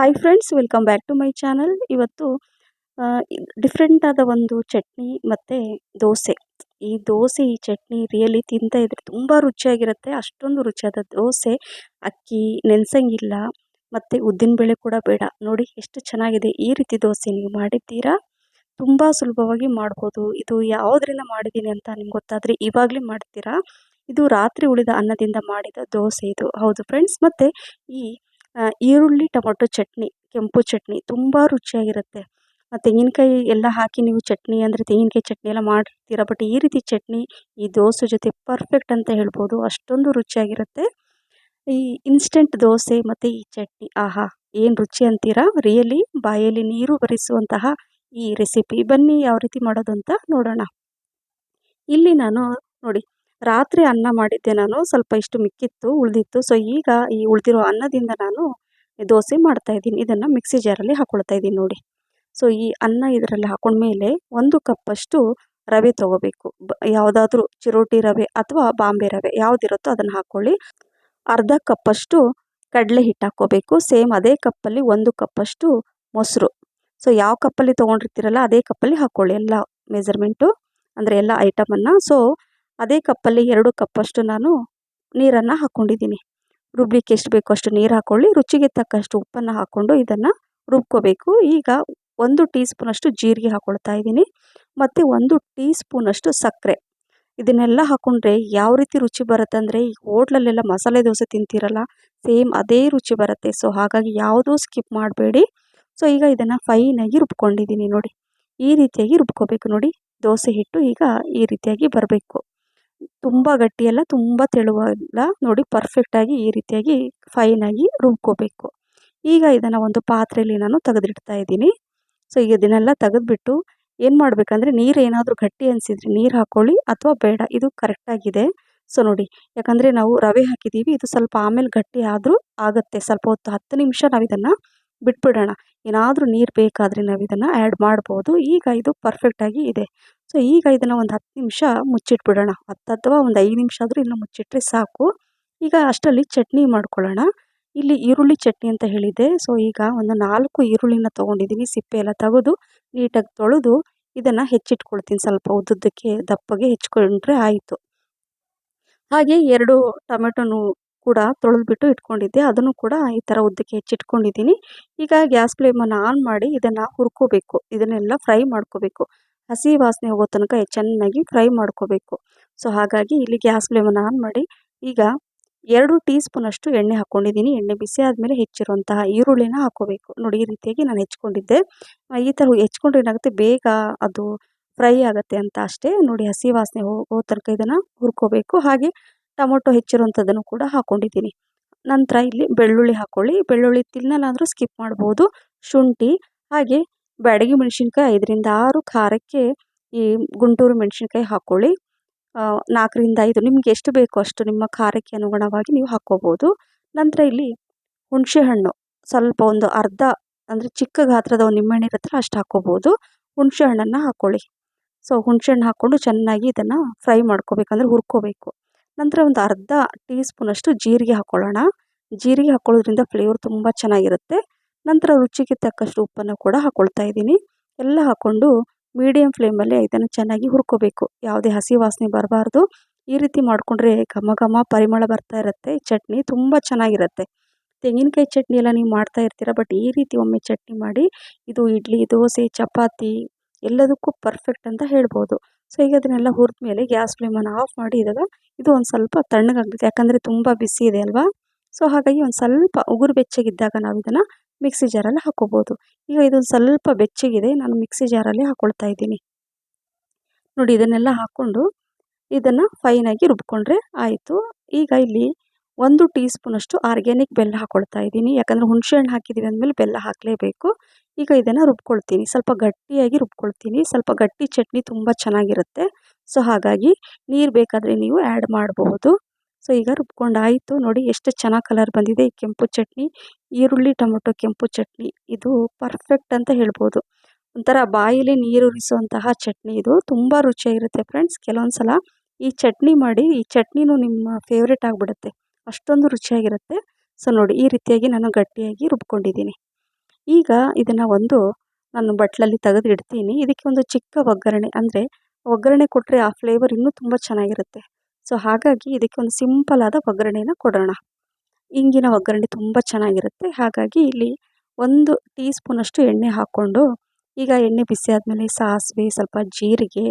Hi friends welcome back to my channel ಇವತ್ತು different ಆದ ಒಂದು ಚಟ್ನಿ ಮತ್ತು ದೋಸೆ. ಈ ದೋಸೆ, ಈ ಚಟ್ನಿ ರಿಯಲಿ ತಿಂತಾ ಇದ್ರೆ ತುಂಬ ರುಚಿಯಾಗಿರುತ್ತೆ. ಅಷ್ಟೊಂದು ರುಚಿಯಾದ ದೋಸೆ, ಅಕ್ಕಿ, ನೆನೆಸಂಗಿಲ್ಲ ಮತ್ತು ಉದ್ದಿನಬೇಳೆ ಕೂಡ ಬೇಡ. ನೋಡಿ ಎಷ್ಟು ಚೆನ್ನಾಗಿದೆ ಈ ರೀತಿ ದೋಸೆ ನೀವು ಮಾಡಿದ್ದೀರಾ? ತುಂಬ ಸುಲಭವಾಗಿ ಮಾಡ್ಬೋದು. ಇದು ಯಾವುದರಿಂದ ಮಾಡಿದ್ದೀನಿ ಅಂತ ನಿಮ್ಗೆ ಗೊತ್ತಾದರೆ ಇವಾಗಲೇ ಮಾಡ್ತೀರಾ? ಇದು ರಾತ್ರಿ ಉಳಿದ ಅನ್ನದಿಂದ ಮಾಡಿದ ದೋಸೆ ಇದು. ಹೌದು ಫ್ರೆಂಡ್ಸ್ ಮತ್ತು ಈ ಈರುಳ್ಳಿ, ಟೊಮೊಟೊ ಚಟ್ನಿ, ಕೆಂಪು ಚಟ್ನಿ ತುಂಬ ರುಚಿಯಾಗಿರುತ್ತೆ. ತೆಂಗಿನಕಾಯಿ ಎಲ್ಲ ಹಾಕಿ ನೀವು ಚಟ್ನಿ ಅಂದರೆ ತೆಂಗಿನಕಾಯಿ ಚಟ್ನಿ ಎಲ್ಲ ಮಾಡಿರ್ತೀರ ಬಟ್ ಈ ರೀತಿ ಚಟ್ನಿ, ಈ ದೋಸೆ ಜೊತೆ ಪರ್ಫೆಕ್ಟ್ ಅಂತ ಹೇಳ್ಬೋದು. ಅಷ್ಟೊಂದು ರುಚಿಯಾಗಿರುತ್ತೆ. ಈ ಇನ್ಸ್ಟೆಂಟ್ ದೋಸೆ ಮತ್ತು ಈ ಚಟ್ನಿ, ಆಹಾ, ಏನು ರುಚಿ ಅಂತೀರಾ? ರಿಯಲಿ ಬಾಯಲ್ಲಿ ನೀರು ಬರಿಸುವಂತಹ ಈ ರೆಸಿಪಿ ಬನ್ನಿ, ಯಾವ ರೀತಿ ಮಾಡೋದು ಅಂತ ನೋಡೋಣ. ಇಲ್ಲಿ ನಾನು ನೋಡಿ ರಾತ್ರಿ ಅನ್ನ ಮಾಡಿದ್ದೆ ನಾನು, ಸ್ವಲ್ಪ ಇಷ್ಟು ಮಿಕ್ಕಿತ್ತು, ಉಳಿದಿತ್ತು. ಸೊ ಈಗ ಈ ಉಳಿದಿರೋ ಅನ್ನದಿಂದ ನಾನು ದೋಸೆ ಮಾಡ್ತಾ ಇದ್ದೀನಿ. ಇದನ್ನು ಮಿಕ್ಸಿ ಜಾರಲ್ಲಿ ಹಾಕ್ಕೊಳ್ತಾ ಇದ್ದೀನಿ ನೋಡಿ. ಸೊ ಈ ಅನ್ನ ಇದರಲ್ಲಿ ಹಾಕೊಂಡ್ಮೇಲೆ ಒಂದು ಕಪ್ಪಷ್ಟು ರವೆ ತೊಗೋಬೇಕು. ಯಾವುದಾದ್ರೂ ಚಿರೋಟಿ ರವೆ ಅಥವಾ ಬಾಂಬೆ ರವೆ ಯಾವುದಿರುತ್ತೋ ಅದನ್ನು ಹಾಕ್ಕೊಳ್ಳಿ ಅರ್ಧ ಕಪ್ಪಷ್ಟು ಕಡಲೆ ಹಿಟ್ಟು ಹಾಕ್ಕೋಬೇಕು. ಸೇಮ್ ಅದೇ ಕಪ್ಪಲ್ಲಿ ಒಂದು ಕಪ್ಪಷ್ಟು ಮೊಸರು. ಸೊ ಯಾವ ಕಪ್ಪಲ್ಲಿ ತೊಗೊಂಡಿರ್ತೀರಲ್ಲ, ಅದೇ ಕಪ್ಪಲ್ಲಿ ಹಾಕ್ಕೊಳ್ಳಿ ಎಲ್ಲ ಮೆಜರ್ಮೆಂಟು ಅಂದರೆ ಎಲ್ಲ ಐಟಮನ್ನು ಸೊ ಅದೇ ಕಪ್ಪಲ್ಲಿ ಎರಡು ಕಪ್ಪಷ್ಟು ನಾನು ನೀರನ್ನು ಹಾಕ್ಕೊಂಡಿದ್ದೀನಿ ರುಬ್ಬಲಿಕ್ಕೆ ಎಷ್ಟು ಬೇಕೋ ಅಷ್ಟು ನೀರು ಹಾಕ್ಕೊಳ್ಳಿ ರುಚಿಗೆ ತಕ್ಕಷ್ಟು ಉಪ್ಪನ್ನು ಹಾಕ್ಕೊಂಡು ಇದನ್ನು ರುಬ್ಕೋಬೇಕು. ಈಗ ಒಂದು ಟೀ ಸ್ಪೂನಷ್ಟು ಜೀರಿಗೆ ಹಾಕ್ಕೊಳ್ತಾ ಇದ್ದೀನಿ, ಮತ್ತು ಒಂದು ಟೀ ಸ್ಪೂನಷ್ಟು ಸಕ್ಕರೆ. ಇದನ್ನೆಲ್ಲ ಹಾಕ್ಕೊಂಡ್ರೆ ಯಾವ ರೀತಿ ರುಚಿ ಬರುತ್ತೆ ಅಂದರೆ, ಈ ಹೋಟ್ಲಲ್ಲೆಲ್ಲ ಮಸಾಲೆ ದೋಸೆ ತಿಂತೀರಲ್ಲ, ಸೇಮ್ ಅದೇ ರುಚಿ ಬರುತ್ತೆ. ಸೊ, ಹಾಗಾಗಿ ಯಾವುದೂ ಸ್ಕಿಪ್ ಮಾಡಬೇಡಿ. ಸೊ, ಈಗ ಇದನ್ನು ಫೈನಾಗಿ ರುಬ್ಕೊಂಡಿದ್ದೀನಿ ನೋಡಿ. ಈ ರೀತಿಯಾಗಿ ರುಬ್ಕೋಬೇಕು ನೋಡಿ. ದೋಸೆ ಹಿಟ್ಟು ಈಗ ಈ ರೀತಿಯಾಗಿ ಬರಬೇಕು. ತುಂಬ ಗಟ್ಟಿಯಲ್ಲ, ತುಂಬ ತೆಳುವಲ್ಲ ನೋಡಿ ಪರ್ಫೆಕ್ಟಾಗಿ ಈ ರೀತಿಯಾಗಿ ಫೈನಾಗಿ ರುಬ್ಕೋಬೇಕು. ಈಗ ಇದನ್ನು ಒಂದು ಪಾತ್ರೆಯಲ್ಲಿ ನಾನು ತೆಗೆದಿಡ್ತಾ ಇದ್ದೀನಿ. ಸೊ ಈಗ ಇದನ್ನೆಲ್ಲ ತೆಗೆದ್ಬಿಟ್ಟು ಏನು ಮಾಡಬೇಕಂದ್ರೆ ನೀರು ಏನಾದರೂ ಗಟ್ಟಿ ಅನಿಸಿದ್ರೆ ನೀರು ಹಾಕ್ಕೊಳ್ಳಿ ಅಥವಾ ಬೇಡ, ಇದು ಕರೆಕ್ಟಾಗಿದೆ ಸೊ ನೋಡಿ, ಯಾಕಂದರೆ ನಾವು ರವೆ ಹಾಕಿದ್ದೀವಿ ಇದು ಸ್ವಲ್ಪ ಆಮೇಲೆ ಗಟ್ಟಿ ಆದರೂ ಆಗುತ್ತೆ. ಸ್ವಲ್ಪ ಹೊತ್ತು ಹತ್ತು ನಿಮಿಷ ನಾವು ಇದನ್ನು ಬಿಟ್ಬಿಡೋಣ. ಏನಾದರೂ ನೀರು ಬೇಕಾದರೆ ನಾವು ಇದನ್ನು ಆ್ಯಡ್ ಮಾಡ್ಬೋದು. ಈಗ ಇದು ಪರ್ಫೆಕ್ಟಾಗಿ ಇದೆ. ಸೊ ಈಗ ಇದನ್ನು ಒಂದು ಹತ್ತು ನಿಮಿಷ ಮುಚ್ಚಿಟ್ಬಿಡೋಣ. ಹತ್ತು ಅಥವಾ ಒಂದು ಐದು ನಿಮಿಷ ಆದರೂ ಇನ್ನು ಮುಚ್ಚಿಟ್ರೆ ಸಾಕು. ಈಗ ಅಷ್ಟರಲ್ಲಿ ಚಟ್ನಿ ಮಾಡ್ಕೊಳ್ಳೋಣ. ಇಲ್ಲಿ ಈರುಳ್ಳಿ ಚಟ್ನಿ ಅಂತ ಹೇಳಿದ್ದೆ. ಸೊ ಈಗ ಒಂದು ನಾಲ್ಕು ಈರುಳ್ಳಿನ ತೊಗೊಂಡಿದ್ದೀನಿ ಸಿಪ್ಪೆ ಎಲ್ಲ ತೆಗೆದು ನೀಟಾಗಿ ತೊಳೆದು ಇದನ್ನು ಹೆಚ್ಚಿಟ್ಕೊಳ್ತೀನಿ. ಸ್ವಲ್ಪ ಉದ್ದುದ್ದಕ್ಕೆ ದಪ್ಪಗೆ ಹೆಚ್ಚಿಕೊಂಡ್ರೆ ಆಯಿತು. ಹಾಗೆ ಎರಡು ಟೊಮೆಟೊನು ಕೂಡ ತೊಳೆದ್ಬಿಟ್ಟು ಇಟ್ಕೊಂಡಿದ್ದೆ. ಅದನ್ನು ಕೂಡ ಈ ಥರ ಉದ್ದಕ್ಕೆ ಹೆಚ್ಚಿಟ್ಕೊಂಡಿದ್ದೀನಿ ಈಗ ಗ್ಯಾಸ್ ಫ್ಲೇಮನ್ನು ಆನ್ ಮಾಡಿ ಇದನ್ನು ಹುರ್ಕೋಬೇಕು. ಇದನ್ನೆಲ್ಲ ಫ್ರೈ ಮಾಡ್ಕೋಬೇಕು. ಹಸಿ ವಾಸನೆ ಹೋಗೋ ತನಕ ಚೆನ್ನಾಗಿ ಫ್ರೈ ಮಾಡ್ಕೋಬೇಕು. ಸೊ, ಹಾಗಾಗಿ ಇಲ್ಲಿ ಗ್ಯಾಸ್ ಫ್ಲೇಮನ್ನು ಆನ್ ಮಾಡಿ ಈಗ ಎರಡು ಟೀ ಸ್ಪೂನಷ್ಟು ಎಣ್ಣೆ ಹಾಕ್ಕೊಂಡಿದ್ದೀನಿ. ಎಣ್ಣೆ ಬಿಸಿ ಆದಮೇಲೆ ಹೆಚ್ಚಿರುವಂತಹ ಈರುಳ್ಳಿನ ಹಾಕೋಬೇಕು ನೋಡಿ, ಈ ರೀತಿಯಾಗಿ ನಾನು ಹೆಚ್ಕೊಂಡಿದ್ದೆ. ಈ ಥರ ಹೆಚ್ಕೊಂಡ್ರೆ ಏನಾಗುತ್ತೆ? ಬೇಗ ಅದು ಫ್ರೈ ಆಗುತ್ತೆ ಅಂತ ಅಷ್ಟೇ. ನೋಡಿ, ಹಸಿ ವಾಸನೆ ಹೋಗೋ ತನಕ ಇದನ್ನು ಹುರ್ಕೋಬೇಕು. ಹಾಗೆ ಟೊಮೊಟೊ ಹೆಚ್ಚಿರುವಂಥದ್ದನ್ನು ಕೂಡ ಹಾಕ್ಕೊಂಡಿದ್ದೀನಿ ನಂತರ ಇಲ್ಲಿ ಬೆಳ್ಳುಳ್ಳಿ ಹಾಕ್ಕೊಳ್ಳಿ ಬೆಳ್ಳುಳ್ಳಿ ತಿನ್ನಲಾದರೂ ಸ್ಕಿಪ್ ಮಾಡ್ಬೋದು. ಶುಂಠಿ, ಹಾಗೆ ಬ್ಯಾಡಗಿ ಮೆಣಸಿನ್ಕಾಯಿ ಐದರಿಂದ ಆರು, ಖಾರಕ್ಕೆ ಈ ಗುಂಟೂರು ಮೆಣಸಿನ್ಕಾಯಿ ಹಾಕ್ಕೊಳ್ಳಿ ನಾಲ್ಕರಿಂದ ಐದು, ನಿಮ್ಗೆ ಎಷ್ಟು ಬೇಕೋ ಅಷ್ಟು ನಿಮ್ಮ ಖಾರಕ್ಕೆ ಅನುಗುಣವಾಗಿ ನೀವು ಹಾಕ್ಕೋಬೋದು. ನಂತರ ಇಲ್ಲಿ ಹುಣಸೆಹಣ್ಣು, ಸ್ವಲ್ಪ ಒಂದು ಅರ್ಧ, ಅಂದರೆ ಚಿಕ್ಕ ಗಾತ್ರದ ಒಂದು ನಿಂಬೆಹಣ್ಣು ಇರುತ್ತಲ್ಲ ಅಷ್ಟು ಹಾಕ್ಕೋಬೋದು. ಹುಣಸೆ ಹಣ್ಣನ್ನು ಹಾಕ್ಕೊಳ್ಳಿ ಸೊ, ಹುಣಸೆಹಣ್ಣು ಹಾಕ್ಕೊಂಡು ಚೆನ್ನಾಗಿ ಇದನ್ನು ಫ್ರೈ ಮಾಡ್ಕೋಬೇಕಂದ್ರೆ ಹುರ್ಕೋಬೇಕು. ನಂತರ ಒಂದು ಅರ್ಧ ಟೀ ಸ್ಪೂನಷ್ಟು ಜೀರಿಗೆ ಹಾಕ್ಕೊಳ್ಳೋಣ ಜೀರಿಗೆ ಹಾಕ್ಕೊಳ್ಳೋದ್ರಿಂದ ಫ್ಲೇವರ್ ತುಂಬ ಚೆನ್ನಾಗಿರುತ್ತೆ. ನಂತರ ರುಚಿಗೆ ತಕ್ಕಷ್ಟು ಉಪ್ಪನ್ನು ಕೂಡ ಹಾಕ್ಕೊಳ್ತಾ ಇದ್ದೀನಿ. ಎಲ್ಲ ಹಾಕ್ಕೊಂಡು ಮೀಡಿಯಮ್ ಫ್ಲೇಮಲ್ಲಿ ಇದನ್ನು ಚೆನ್ನಾಗಿ ಹುರ್ಕೋಬೇಕು. ಯಾವುದೇ ಹಸಿ ವಾಸನೆ ಬರಬಾರ್ದು. ಈ ರೀತಿ ಮಾಡಿಕೊಂಡ್ರೆ ಘಮ ಘಮ ಪರಿಮಳ ಬರ್ತಾ ಇರುತ್ತೆ. ಚಟ್ನಿ ತುಂಬ ಚೆನ್ನಾಗಿರುತ್ತೆ. ತೆಂಗಿನಕಾಯಿ ಚಟ್ನಿ ಎಲ್ಲ ನೀವು ಮಾಡ್ತಾ ಇರ್ತೀರ ಬಟ್ ಈ ರೀತಿ ಒಮ್ಮೆ ಚಟ್ನಿ ಮಾಡಿ, ಇದು ಇಡ್ಲಿ, ದೋಸೆ, ಚಪಾತಿ ಎಲ್ಲದಕ್ಕೂ ಪರ್ಫೆಕ್ಟ್ ಅಂತ ಹೇಳ್ಬೋದು. ಸೊ ಈಗ ಅದನ್ನೆಲ್ಲ ಹುರಿದ ಮೇಲೆ ಗ್ಯಾಸ್ ಫ್ಲೇಮನ್ನು ಆಫ್ ಮಾಡಿ ಇದಾಗ ಇದು ಒಂದು ಸ್ವಲ್ಪ ತಣ್ಣಗಾಗಬೇಕು ಯಾಕಂದರೆ ತುಂಬ ಬಿಸಿ ಇದೆ ಅಲ್ವಾ? ಸೊ ಹಾಗಾಗಿ ಒಂದು ಸ್ವಲ್ಪ ಉಗುರು ಬೆಚ್ಚಗಿದ್ದಾಗ ನಾವು ಇದನ್ನು ಮಿಕ್ಸಿ ಜಾರಲ್ಲಿ ಹಾಕ್ಕೋಬೋದು ಈಗ ಇದೊಂದು ಸ್ವಲ್ಪ ಬೆಚ್ಚಗಿದೆ, ನಾನು ಮಿಕ್ಸಿ ಜಾರಲ್ಲಿ ಹಾಕ್ಕೊಳ್ತಾ ಇದ್ದೀನಿ. ನೋಡಿ, ಇದನ್ನೆಲ್ಲ ಹಾಕ್ಕೊಂಡು ಇದನ್ನು ಫೈನಾಗಿ ರುಬ್ಕೊಂಡ್ರೆ ಆಯಿತು. ಈಗ ಇಲ್ಲಿ ಒಂದು ಟೀ ಸ್ಪೂನಷ್ಟು ಆರ್ಗ್ಯಾನಿಕ್ ಬೆಲ್ಲ ಹಾಕ್ಕೊಳ್ತಾ ಇದ್ದೀನಿ. ಯಾಕಂದರೆ ಹುಣಸೆ ಹಣ್ಣು ಹಾಕಿದ್ದೀವಿ ಅಂದಮೇಲೆ ಬೆಲ್ಲ ಹಾಕಲೇಬೇಕು. ಈಗ ಇದನ್ನು ರುಬ್ಕೊಳ್ತೀನಿ. ಸ್ವಲ್ಪ ಗಟ್ಟಿಯಾಗಿ ರುಬ್ಕೊಳ್ತೀನಿ. ಸ್ವಲ್ಪ ಗಟ್ಟಿ ಚಟ್ನಿ ತುಂಬ ಚೆನ್ನಾಗಿರುತ್ತೆ. ಸೊ, ಹಾಗಾಗಿ ನೀರು ಬೇಕಾದರೆ ನೀವು ಆ್ಯಡ್ ಮಾಡಬಹುದು ಸೊ, ಈಗ ರುಬ್ಕೊಂಡಾಯಿತು. ನೋಡಿ, ಎಷ್ಟು ಚೆನ್ನಾಗಿ ಕಲರ್ ಬಂದಿದೆ. ಈ ಕೆಂಪು ಚಟ್ನಿ, ಈರುಳ್ಳಿ, ಟೊಮೊಟೊ ಕೆಂಪು ಚಟ್ನಿ. ಇದು ಪರ್ಫೆಕ್ಟ್ ಅಂತ ಹೇಳ್ಬೋದು. ಒಂಥರ ಬಾಯಲ್ಲಿ ನೀರುರಿಸುವಂತಹ ಚಟ್ನಿ ಇದು. ತುಂಬ ರುಚಿಯಾಗಿರುತ್ತೆ ಫ್ರೆಂಡ್ಸ್. ಕೆಲವೊಂದು ಸಲ ಈ ಚಟ್ನಿ ಮಾಡಿ, ಈ ಚಟ್ನಿನೂ ನಿಮ್ಮ ಫೇವ್ರೇಟ್ ಆಗಿಬಿಡುತ್ತೆ. ಅಷ್ಟೊಂದು ರುಚಿಯಾಗಿರುತ್ತೆ. ಸೊ ನೋಡಿ, ಈ ರೀತಿಯಾಗಿ ನಾನು ಗಟ್ಟಿಯಾಗಿ ರುಬ್ಕೊಂಡಿದ್ದೀನಿ. ಈಗ ಇದನ್ನು ಒಂದು ನಾನು ಬಟ್ಲಲ್ಲಿ ತೆಗೆದು ಇಡ್ತೀನಿ ಇದಕ್ಕೆ ಒಂದು ಚಿಕ್ಕ ಒಗ್ಗರಣೆ, ಅಂದರೆ ಒಗ್ಗರಣೆ ಕೊಟ್ಟರೆ ಆ ಫ್ಲೇವರ್ ಇನ್ನೂ ತುಂಬ ಚೆನ್ನಾಗಿರುತ್ತೆ. ಸೊ ಹಾಗಾಗಿ ಇದಕ್ಕೆ ಒಂದು ಸಿಂಪಲ್ ಆದ ಕೊಡೋಣ. ಇಂಗಿನ ಒಗ್ಗರಣೆ ತುಂಬ ಚೆನ್ನಾಗಿರುತ್ತೆ. ಹಾಗಾಗಿ ಇಲ್ಲಿ ಒಂದು ಟೀ ಸ್ಪೂನಷ್ಟು ಎಣ್ಣೆ ಹಾಕ್ಕೊಂಡು, ಈಗ ಎಣ್ಣೆ ಬಿಸಿ ಆದಮೇಲೆ ಸಾಸಿವೆ, ಸ್ವಲ್ಪ ಜೀರಿಗೆ,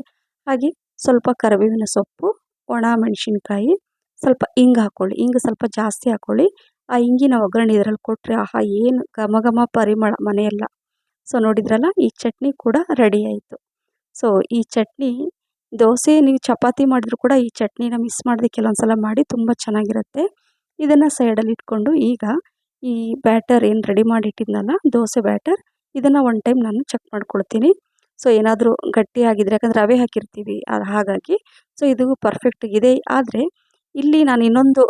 ಹಾಗೆ ಸ್ವಲ್ಪ ಕರಿಬೇವಿನ ಸೊಪ್ಪು, ಒಣ ಮೆಣಸಿನ್ಕಾಯಿ ಸ್ವಲ್ಪ ಇಂಗು ಹಾಕ್ಕೊಳ್ಳಿ ಇಂಗು ಸ್ವಲ್ಪ ಜಾಸ್ತಿ ಹಾಕ್ಕೊಳ್ಳಿ ಆ ಇಂಗಿನ ಒಗ್ಗರಣೆ ಇದರಲ್ಲಿ ಕೊಟ್ಟರೆ ಆಹಾ, ಏನು ಘಮ ಘಮ ಪರಿಮಳ ಮನೆಯೆಲ್ಲ. ಸೊ ನೋಡಿದ್ರಲ್ಲ, ಈ ಚಟ್ನಿ ಕೂಡ ರೆಡಿ ಆಯಿತು. ಸೊ ಈ ಚಟ್ನಿ, ದೋಸೆ ನೀವು ಚಪಾತಿ ಮಾಡಿದ್ರು ಕೂಡ ಈ ಚಟ್ನಿನ ಮಿಸ್ ಮಾಡದೆ ಕೆಲವೊಂದು ಸಲ ಮಾಡಿ ತುಂಬ ಚೆನ್ನಾಗಿರುತ್ತೆ. ಇದನ್ನು ಸೈಡಲ್ಲಿ ಇಟ್ಕೊಂಡು ಈಗ ಈ ಬ್ಯಾಟರ್ ಏನು ರೆಡಿ ಮಾಡಿಟ್ಟಿದ್ನಲ್ಲ, ದೋಸೆ ಬ್ಯಾಟರ್ ಇದನ್ನು ಒನ್ ಟೈಮ್ ನಾನು ಚೆಕ್ ಮಾಡ್ಕೊಳ್ತೀನಿ. ಸೊ ಏನಾದರೂ ಗಟ್ಟಿಯಾಗಿದ್ರೆ, ಯಾಕಂದರೆ ರವೆ ಹಾಕಿರ್ತೀವಿ ಹಾಗಾಗಿ. ಸೊ ಇದು ಪರ್ಫೆಕ್ಟ್ ಇದೆ. ಆದರೆ ಇಲ್ಲಿ ನಾನು ಇನ್ನೊಂದು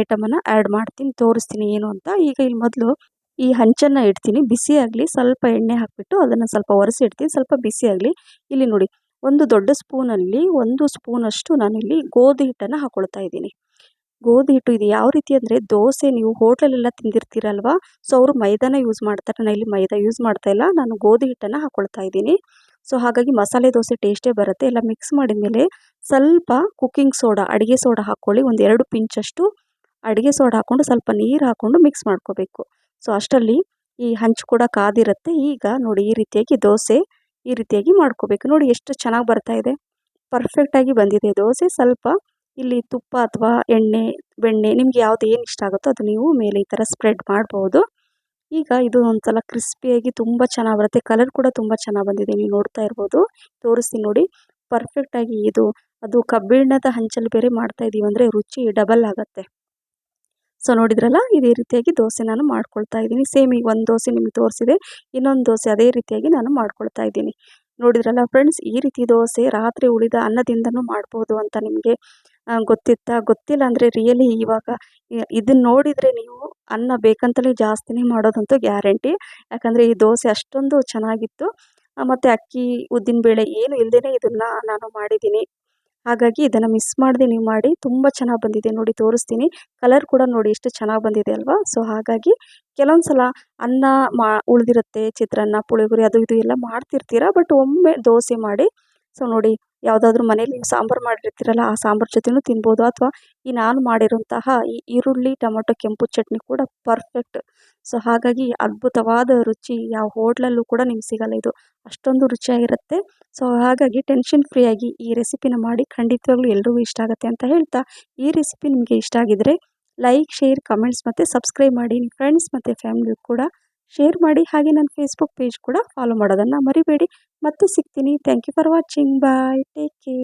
ಐಟಮನ್ನು ಆ್ಯಡ್ ಮಾಡ್ತೀನಿ, ತೋರಿಸ್ತೀನಿ ಏನು ಅಂತ. ಈಗ ಇಲ್ಲಿ ಮೊದಲು ಈ ಹಂಚನ್ನು ಇಡ್ತೀನಿ. ಬಿಸಿ ಆಗಲಿ ಸ್ವಲ್ಪ ಎಣ್ಣೆ ಹಾಕಿಬಿಟ್ಟು ಅದನ್ನು ಸ್ವಲ್ಪ ಒರೆಸಿ ಇಡ್ತೀನಿ. ಸ್ವಲ್ಪ ಬಿಸಿ ಆಗಲಿ. ಇಲ್ಲಿ ನೋಡಿ, ಒಂದು ದೊಡ್ಡ ಸ್ಪೂನಲ್ಲಿ ಒಂದು ಸ್ಪೂನಷ್ಟು ನಾನಿಲ್ಲಿ ಗೋಧಿ ಹಿಟ್ಟನ್ನು ಹಾಕ್ಕೊಳ್ತಾ ಇದ್ದೀನಿ. ಗೋಧಿ ಹಿಟ್ಟು ಇದು ಯಾವ ರೀತಿ ಅಂದರೆ ದೋಸೆ ನೀವು ಹೋಟ್ಲಲ್ಲೆಲ್ಲ ತಿಂದಿರ್ತೀರಲ್ವ? ಸೊ ಅವರು ಮೈದಾನ ಯೂಸ್ ಮಾಡ್ತಾರೆ. ನಾನು ಇಲ್ಲಿ ಮೈದಾ ಯೂಸ್ ಮಾಡ್ತಾ ಇಲ್ಲ. ನಾನು ಗೋಧಿ ಹಿಟ್ಟನ್ನು ಹಾಕೊಳ್ತಾ ಇದ್ದೀನಿ. ಸೊ ಹಾಗಾಗಿ ಮಸಾಲೆ ದೋಸೆ ಟೇಸ್ಟೇ ಬರುತ್ತೆ. ಎಲ್ಲ ಮಿಕ್ಸ್ ಮಾಡಿದ ಮೇಲೆ ಸ್ವಲ್ಪ ಕುಕ್ಕಿಂಗ್ ಸೋಡಾ ಅಡುಗೆ ಸೋಡಾ ಹಾಕ್ಕೊಳ್ಳಿ. ಒಂದು ಎರಡು ಪಿಂಚಷ್ಟು ಅಡುಗೆ ಸೋಡಾ ಹಾಕ್ಕೊಂಡು ಸ್ವಲ್ಪ ನೀರು ಹಾಕ್ಕೊಂಡು ಮಿಕ್ಸ್ ಮಾಡ್ಕೋಬೇಕು. ಸೊ ಅಷ್ಟರಲ್ಲಿ ಈ ಹಂಚು ಕೂಡ ಕಾದಿರುತ್ತೆ. ಈಗ ನೋಡಿ ಈ ರೀತಿಯಾಗಿ ದೋಸೆ ಈ ರೀತಿಯಾಗಿ ಮಾಡ್ಕೋಬೇಕು. ನೋಡಿ ಎಷ್ಟು ಚೆನ್ನಾಗಿ ಬರ್ತಾ ಇದೆ. ಪರ್ಫೆಕ್ಟಾಗಿ ಬಂದಿದೆ ದೋಸೆ. ಸ್ವಲ್ಪ ಇಲ್ಲಿ ತುಪ್ಪ ಅಥವಾ ಎಣ್ಣೆ, ಬೆಣ್ಣೆ ನಿಮ್ಗೆ ಯಾವುದು ಏನು ಇಷ್ಟ ಆಗುತ್ತೋ ಅದು ನೀವು ಮೇಲೆ ಈ ಥರ ಸ್ಪ್ರೆಡ್ ಮಾಡ್ಬೋದು. ಈಗ ಇದು ಒಂದು ಸಲ ಕ್ರಿಸ್ಪಿಯಾಗಿ ತುಂಬ ಚೆನ್ನಾಗಿ ಬರುತ್ತೆ. ಕಲರ್ ಕೂಡ ತುಂಬ ಚೆನ್ನಾಗಿ ಬಂದಿದೆ. ನೀವು ನೋಡ್ತಾ ಇರ್ಬೋದು. ತೋರಿಸ್ತೀನಿ ನೋಡಿ. ಪರ್ಫೆಕ್ಟಾಗಿ ಇದು, ಅದು ಕಬ್ಬಿಣದ ಹಂಚಲ್ಲಿ ಬೇರೆ ಮಾಡ್ತಾ ಇದೀವಿ ಅಂದರೆ ರುಚಿ ಡಬಲ್ ಆಗುತ್ತೆ. ಸೊ ನೋಡಿದ್ರಲ್ಲ, ಇದೇ ರೀತಿಯಾಗಿ ದೋಸೆ ನಾನು ಮಾಡ್ಕೊಳ್ತಾ ಇದ್ದೀನಿ. ಸೇಮ್ ಈಗ ಒಂದು ದೋಸೆ ನಿಮಗೆ ತೋರಿಸಿದೆ, ಇನ್ನೊಂದು ದೋಸೆ ಅದೇ ರೀತಿಯಾಗಿ ನಾನು ಮಾಡ್ಕೊಳ್ತಾ ಇದ್ದೀನಿ. ನೋಡಿದ್ರಲ್ಲ ಫ್ರೆಂಡ್ಸ್ ಈ ರೀತಿ ದೋಸೆ ರಾತ್ರಿ ಉಳಿದ ಅನ್ನದಿಂದನೂ ಮಾಡ್ಬೋದು ಅಂತ ನಿಮಗೆ ಗೊತ್ತಿತ್ತಾ? ಗೊತ್ತಿಲ್ಲ ಅಂದರೆ ರಿಯಲಿ ಇವಾಗ ಇದನ್ನು ನೋಡಿದರೆ ನೀವು ಅನ್ನ ಬೇಕಂತಲೇ ಜಾಸ್ತಿನೇ ಮಾಡೋದಂತೂ ಗ್ಯಾರಂಟಿ ಯಾಕಂದರೆ ಈ ದೋಸೆ ಅಷ್ಟೊಂದು ಚೆನ್ನಾಗಿತ್ತು. ಮತ್ತು ಅಕ್ಕಿ ಉದ್ದಿನಬೇಳೆ ಏನು ಇಲ್ಲದೇ ಇದನ್ನು ನಾನು ಮಾಡಿದ್ದೀನಿ. ಹಾಗಾಗಿ ಇದನ್ನು ಮಿಸ್ ಮಾಡಿದೆ ನೀವು ಮಾಡಿ, ತುಂಬ ಚೆನ್ನಾಗಿ ಬಂದಿದೆ ನೋಡಿ ತೋರಿಸ್ತೀನಿ. ಕಲರ್ ಕೂಡ ನೋಡಿ ಎಷ್ಟು ಚೆನ್ನಾಗಿ ಬಂದಿದೆ ಅಲ್ವಾ? ಸೊ ಹಾಗಾಗಿ ಕೆಲವೊಂದು ಸಲ ಅನ್ನ ಮಾ, ಉಳಿದಿರುತ್ತೆ, ಚಿತ್ರಾನ್ನ, ಪುಳಿಯೋಗರೆ, ಅದು ಇದು ಎಲ್ಲ ಮಾಡ್ತಿರ್ತೀರ? ಬಟ್ ಒಮ್ಮೆ ದೋಸೆ ಮಾಡಿ ಸೊ ನೋಡಿ ಯಾವುದಾದ್ರೂ ಮನೇಲಿ ಸಾಂಬಾರು ಮಾಡಿರ್ತೀರಲ್ಲ, ಆ ಸಾಂಬಾರು ಜೊತೆನೂ ತಿನ್ಬೋದು. ಅಥವಾ ಈ ನಾನು ಮಾಡಿರುವಂತಹ ಈ ಈರುಳ್ಳಿ, ಟೊಮೊಟೊ, ಕೆಂಪು ಚಟ್ನಿ ಕೂಡ ಪರ್ಫೆಕ್ಟ್ ಸೊ ಹಾಗಾಗಿ ಅದ್ಭುತವಾದ ರುಚಿ ಯಾವ ಹೋಟ್ಲಲ್ಲೂ ಕೂಡ ನಿಮ್ಗೆ ಸಿಗಲ್ಲ ಇದು. ಅಷ್ಟೊಂದು ರುಚಿಯಾಗಿರುತ್ತೆ. ಸೊ ಹಾಗಾಗಿ ಟೆನ್ಷನ್ ಫ್ರೀಯಾಗಿ ಈ ರೆಸಿಪಿನ ಮಾಡಿ ಖಂಡಿತವಾಗ್ಲೂ ಎಲ್ರಿಗೂ ಇಷ್ಟ ಆಗುತ್ತೆ ಅಂತ ಹೇಳ್ತಾ ಈ ರೆಸಿಪಿ ನಿಮಗೆ ಇಷ್ಟ ಆಗಿದ್ರೆ ಲೈಕ್ ಶೇರ್ ಕಮೆಂಟ್ಸ್ ಮತ್ತು ಸಬ್ಸ್ಕ್ರೈಬ್ ಮಾಡಿ. ನಿಮ್ಮ ಫ್ರೆಂಡ್ಸ್ ಮತ್ತು ಫ್ಯಾಮಿಲಿ ಕೂಡ ಶೇರ್ ಮಾಡಿ ಹಾಗೆ ನನ್ನ ಫೇಸ್ಬುಕ್ ಪೇಜ್ ಕೂಡ ಫಾಲೋ ಮಾಡೋದನ್ನು ಮರಿಬೇಡಿ. ಮತ್ತೆ ಸಿಗ್ತೀನಿ. Thank you for watching bye take care